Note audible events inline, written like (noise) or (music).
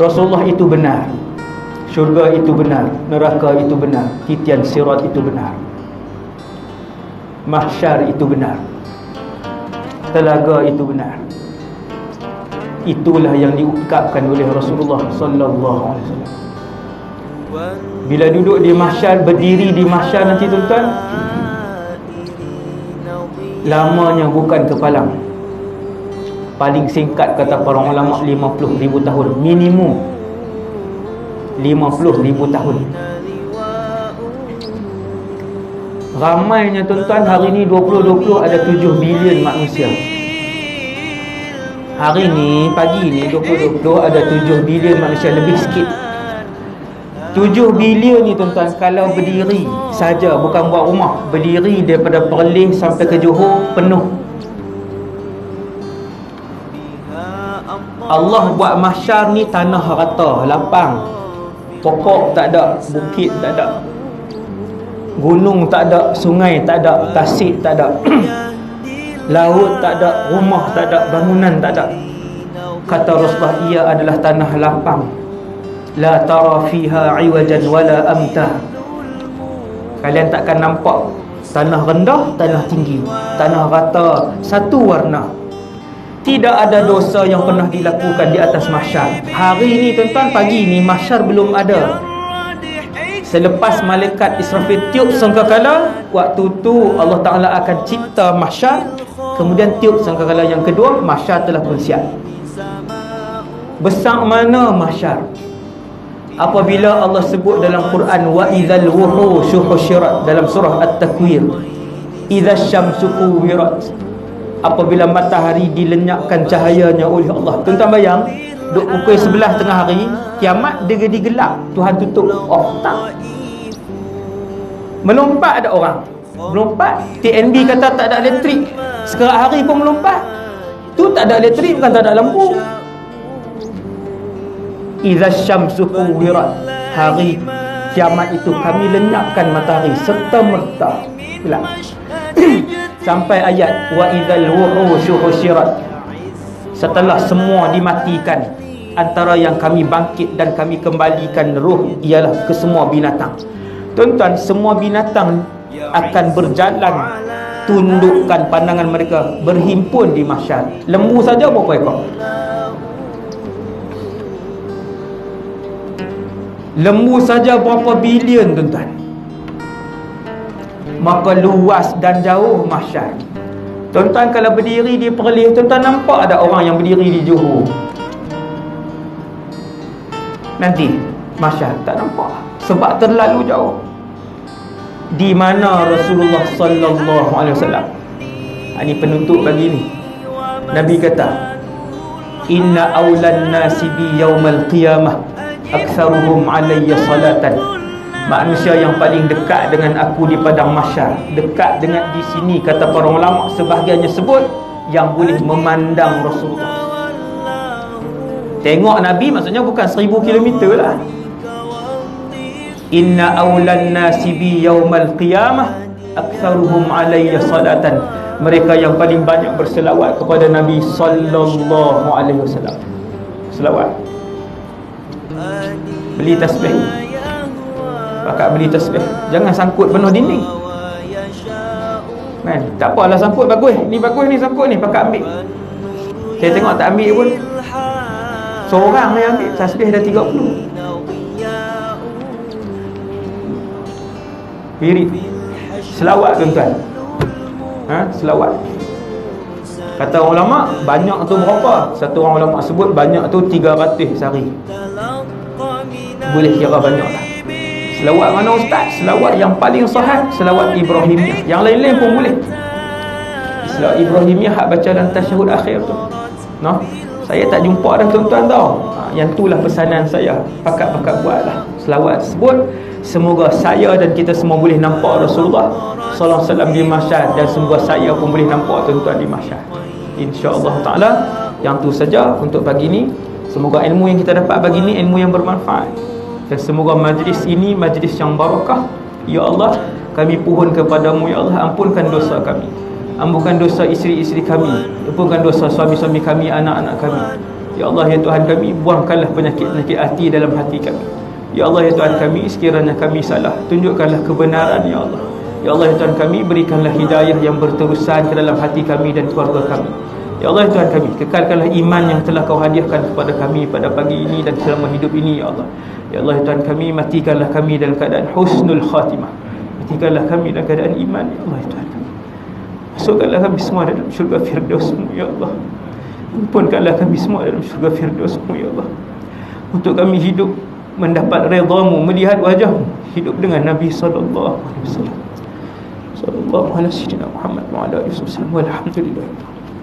Rasulullah itu benar. Syurga itu benar. Neraka itu benar. Titian sirat itu benar. Mahsyar itu benar. Telaga itu benar. Itulah yang diungkapkan oleh Rasulullah sallallahu alaihi wasallam. Bila duduk di mahsyar berdiri di mahsyar nanti tuan-tuan lamanya bukan kepalang paling singkat kata para ulama 50 ribu tahun. Minimum 50 ribu tahun. Ramainya tuan-tuan hari ni 2020 ada 7 bilion manusia. Hari ni pagi ni 2020 ada 7 bilion manusia lebih sikit. 7 bilion ni tuan-tuan kalau berdiri saja bukan buat rumah berdiri daripada Perlis sampai ke Johor penuh Allah buat mahsyar ni tanah rata lapang. Pokok tak ada bukit tak ada. Gunung tak ada sungai tak ada tasik tak ada. (clears throat) Laut tak ada rumah tak ada bangunan tak ada. Kata Rasulullah ia adalah tanah lapang. La tara fiha iwajan wala amta kalian takkan nampak tanah rendah tanah tinggi. Tanah rata satu warna tidak ada dosa yang pernah dilakukan di atas mahsyar. Hari ini tuan-tuan pagi ni mahsyar belum ada. Selepas malaikat Israfil tiup sangkakala, waktu tu Allah Taala akan cipta mahsyar, kemudian tiup sangkakala yang kedua, mahsyar telah pun siap. Besar mana mahsyar? Apabila Allah sebut dalam Quran wa idzal wuhushu dalam surah At-Takwir. Idza syamsu kuwirat apabila matahari dilenyapkan cahayanya oleh Allah. Tuan-tuan bayang, duk pukul sebelah tengah hari, kiamat dia jadi gelap. Tuhan tutup off tak. Melompat ada orang. Melompat. TNB kata tak ada elektrik. Sekarang hari pun melompat. Tu tak ada elektrik bukan tak ada lampu. Iza syamsu kuwirat. Hari kiamat itu kami lenyapkan matahari serta merta. Gelap (coughs) sampai ayat wa idzal wuhushu husyirat setelah semua dimatikan antara yang kami bangkit dan kami kembalikan roh ialah ke semua binatang. Tuan-tuan semua binatang akan berjalan tundukkan pandangan mereka berhimpun di mahsyar. Lembu saja berapa ekor? Lembu saja berapa bilion tuan-tuan maka luas dan jauh mahsyar. Tuan-tuan kalau berdiri di Perlis tuan-tuan nampak ada orang yang berdiri di Johor? Nanti mahsyar. Tak nampak. Sebab terlalu jauh. Di mana Rasulullah sallallahu alaihi wasallam? Ini penutup bagi ni. Nabi kata inna awlan nasi bi yaumal qiyamah aktsaruhum alayya salatan manusia yang paling dekat dengan aku di padang mahsyar dekat dengan di sini kata para ulama sebahagiannya sebut yang boleh memandang Rasulullah. Tengok Nabi maksudnya bukan seribu kilometer lah. Inna awlan nasi bi yawmal qiyamah aktsaruhum alayya salatan. Mereka yang paling banyak berselawat kepada Nabi sallallahu alaihi wasallam. Selawat. Beli tasbih pakat beli tasbih jangan sangkut penuh dinding. Kan? Tak apalah sangkut bagus. Ni bagus ni sangkut ni pakat ambil. Saya tengok tak ambil pun. Seorang yang ambil tasbih dah 30 Pirit Selawat tuan-tuan. Ha? Selawat. Kata ulama Banyak tu berapa? Satu orang ulama sebut Banyak tu 300 sehari Boleh kira banyak lah Selawat mana ustaz? Selawat yang paling sahih Selawat Ibrahimiyah Yang lain-lain pun boleh. Selawat Ibrahimiyah Hak baca dalam tasyahud akhir tu. No? Saya tak jumpa dah tuan-tuan tau. Ha, Yang itulah pesanan saya. Pakat-pakat buat lah Selawat sebut Semoga saya dan kita semua boleh nampak Rasulullah Sallallahu Alaihi Wasallam di masyarakat Dan semoga saya pun boleh nampak tuan-tuan di masyarakat InsyaAllah ta'ala Yang tu saja untuk pagi ni. Semoga ilmu yang kita dapat pagi ni Ilmu yang bermanfaat dan semoga majlis ini majlis yang barakah Ya Allah kami pohon kepadamu. Ya Allah ampunkan dosa kami. Ampunkan dosa isteri-isteri kami. Ampunkan dosa suami-suami kami Anak-anak kami. Ya Allah ya Tuhan kami buangkanlah penyakit-penyakit hati dalam hati kami. Ya Allah ya Tuhan kami sekiranya kami salah tunjukkanlah kebenaran ya Allah. Ya Allah ya Tuhan kami berikanlah hidayah yang berterusan ke dalam hati kami dan keluarga kami Ya Allah ya Tuhan kami kekalkanlah iman yang telah kau hadiahkan kepada kami pada pagi ini dan selama hidup ini ya Allah Ya Allah ya Tuhan kami matikanlah kami dalam keadaan husnul khatimah matikanlah kami dalam keadaan iman ya Allah ya Tuhan kami masukkanlah kami semua dalam syurga firdausmu ya Allah ampunkanlah kami semua dalam syurga firdausmu ya Allah untuk kami hidup mendapat redamu melihat wajahmu hidup dengan Nabi wasallam sallallahu alaihi wasallam Muhammad wa ala alihi wasallam walhamdulillah